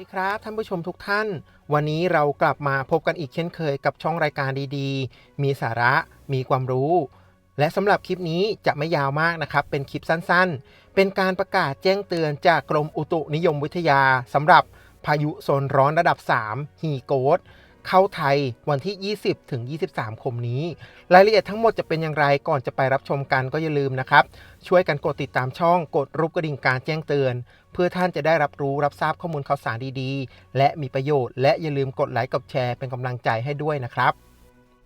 ดีครับท่านผู้ชมทุกท่าน วันนี้เรากลับมาพบกันอีกเช่นเคยกับช่องรายการดีๆ มีสาระมีความรู้ และสำหรับคลิปนี้จะไม่ยาวมากนะครับ เป็นคลิปสั้นๆ เป็นการประกาศแจ้งเตือนจากกรมอุตุนิยมวิทยาสำหรับพายุโซนร้อนระดับ 3 ฮีโกด เข้าไทยวันที่ 20 ถึง 23 คมนี้ รายละเอียดทั้งหมดจะเป็นอย่างไรก่อนจะไปรับชมกันก็อย่าลืมนะครับ ช่วยกันกดติดตามช่องกดรูปกระดิ่งการแจ้งเตือน เพื่อท่านจะได้รับรู้รับทราบข้อมูลข่าวสารดีๆ และมีประโยชน์และอย่าลืมกดไลค์กดแชร์เป็นกำลังใจให้ด้วยนะครับ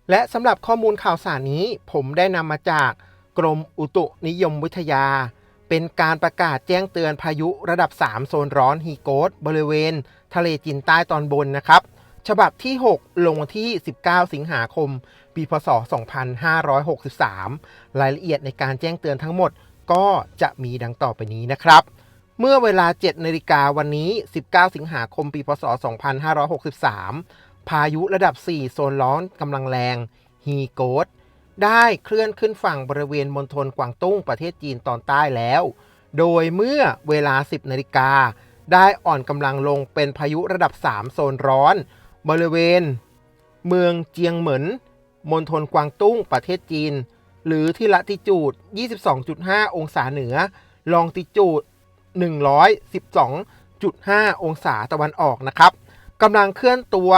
และสำหรับข้อมูลข่าวสารนี้ผมได้นำมาจากกรมอุตุนิยมวิทยา เป็นการประกาศแจ้งเตือนพายุระดับ 3 โซนร้อนฮีโกดบริเวณ ทะเลจีนใต้ตอนบนนะครับ ฉบับที่ 6 ลงวันที่ 19 สิงหาคม ปี พศ 2563 รายละเอียดในการแจ้งเตือนทั้งหมดก็จะมีดังต่อไปนี้นะครับ เมื่อเวลา 7นาฬิกาวันนี้ 19 สิงหาคม ปี พศ 2563 พายุระดับ 4 โซนร้อนกำลังแรง ฮีโกดได้เคลื่อนขึ้นฝั่งบริเวณมณฑลกวางตุ้งประเทศจีนตอนใต้แล้ว โดยเมื่อเวลา 10นาฬิกาได้อ่อนกำลังลงเป็นพายุระดับ 3 โซนร้อน บริเวณ เมืองเจียงเหมินมณฑลกวางตุ้งประเทศจีน หรือที่ละติจูด 22.5 องศาเหนือ ลองติจูด 112.5 องศาตะวันออกนะครับกำลังเคลื่อนตัว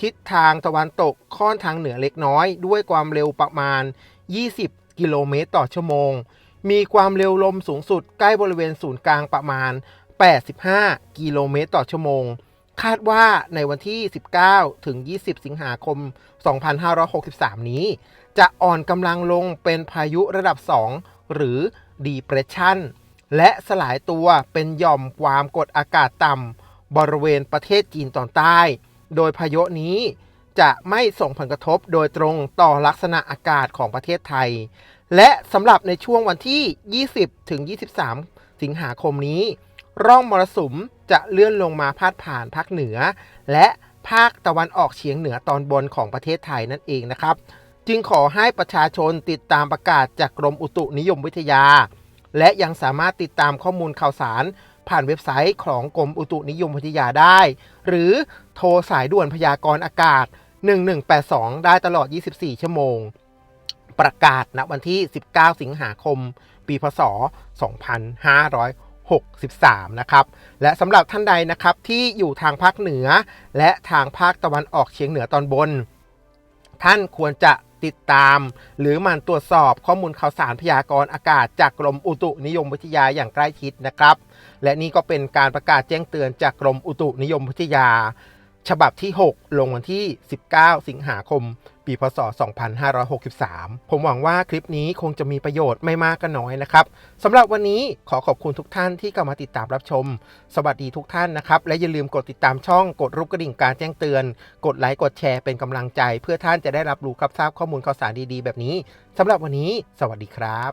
ทิศทางตะวันตกค่อนทางเหนือเล็กน้อย ด้วยความเร็วประมาณ 20 กิโลเมตรต่อชั่วโมง มีความเร็วลมสูงสุดใกล้บริเวณศูนย์กลางประมาณ 85 กิโลเมตรต่อชั่วโมง คาดว่าในวันที่ 19 ถึง 20 สิงหาคม 2563 นี้ จะอ่อนกำลังลงเป็นพายุระดับ 2 หรือ depression และสลายตัวเป็นหย่อมความกดอากาศต่ำบริเวณประเทศจีนตอนใต้ โดยพายุนี้จะไม่ส่งผลกระทบโดยตรงต่อลักษณะอากาศของประเทศไทย และสำหรับในช่วงวันที่ 20 ถึง 23 สิงหาคมนี้ ร่องมรสุมจะเลื่อนลงมาพาดผ่านภาคเหนือ และภาคตะวันออกเฉียงเหนือตอนบนของประเทศไทยนั่นเองนะครับ จึงขอให้ประชาชนติดตามประกาศจากกรมอุตุนิยมวิทยา และยังสามารถติดตามข้อมูลข่าวสาร ผ่านเว็บไซต์ของกรมอุตุนิยมวิทยาได้ หรือโทรสายด่วนพยากรณ์อากาศ 1182 ได้ตลอด 24 ชั่วโมง ประกาศณวันที่ 19 สิงหาคม ปีพศ 63 นะครับ และสำหรับท่านใดนะครับที่อยู่ทางภาคเหนือ และทางภาคตะวันออกเฉียงเหนือตอนบน ท่านควรจะติดตาม หรือมันตรวจสอบข้อมูลข่าวสารพยากรณ์อากาศจากกรมอุตุนิยมวิทยาอย่างใกล้ชิดนะครับ และนี่ก็เป็นการประกาศแจ้งเตือนจากกรมอุตุนิยมวิทยา ฉบับที่ 6 ลงวันที่ 19 สิงหาคม ปีพศ 2563 ผมหวังว่าคลิปนี้คงจะมีประโยชน์ไม่มากก็น้อยนะครับสำหรับวันนี้ขอขอบคุณทุกท่านที่เข้ามาติดตามรับชม สวัสดีทุกท่านนะครับ และอย่าลืมกดติดตามช่องกดรูปกระดิ่งการแจ้งเตือน กดไลค์กดแชร์เป็นกำลังใจ เพื่อท่านจะได้รับรู้รับทราบข้อมูลข่าวสารดีๆ แบบนี้สำหรับวันนี้ สวัสดีครับ